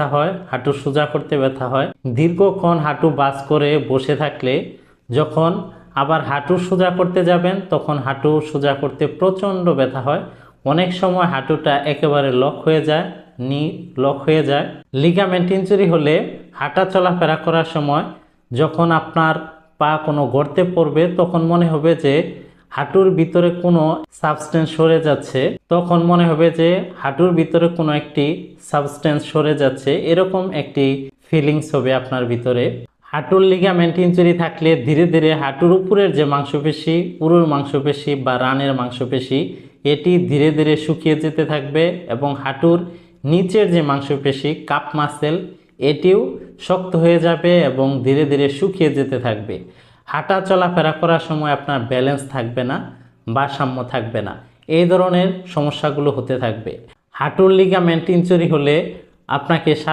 ব্যথা হয়, হাঁটু সোজা করতে ব্যথা হয়। দীর্ঘক্ষণ হাঁটু বাস করে বসে থাকলে যখন আবার হাঁটু সোজা করতে যাবেন, তখন হাঁটু সোজা করতে প্রচণ্ড ব্যথা হয়। অনেক সময় হাঁটুটা একেবারে লক হয়ে যায়, নি লক হয়ে যায়। লিগামেন্ট ইঞ্জুরি হলে হাঁটা চলাফেরা করার সময় যখন আপনার পা কোনো গর্তে পড়বে, তখন মনে হবে যে হাঁটুর ভিতরে কোনো সাবস্টেন্স সরে যাচ্ছে, তখন মনে হবে যে হাঁটুর ভিতরে কোনো একটি সাবস্টেন্স সরে যাচ্ছে, এরকম একটি ফিলিংস হবে আপনার ভিতরে। হাঁটুর লিগামেন্ট ইঞ্জুরি থাকলে ধীরে ধীরে হাঁটুর উপরের যে মাংসপেশি, উরুর মাংসপেশি বা রানের মাংসপেশি, এটি ধীরে ধীরে শুকিয়ে যেতে থাকবে এবং হাঁটুর নিচের যে মাংসপেশি কাপ মাসেল এটিও শক্ত হয়ে যাবে এবং ধীরে ধীরে শুকিয়ে যেতে থাকবে। হাঁটা চলাফেরা করার সময় আপনার ব্যালেন্স থাকবে না, ভারসাম্য থাকবে না। এই ধরনের সমস্যাগুলো হতে থাকবে। হাঁটুর লিগামেন্ট ইঞ্চুরি হলে আপনাকে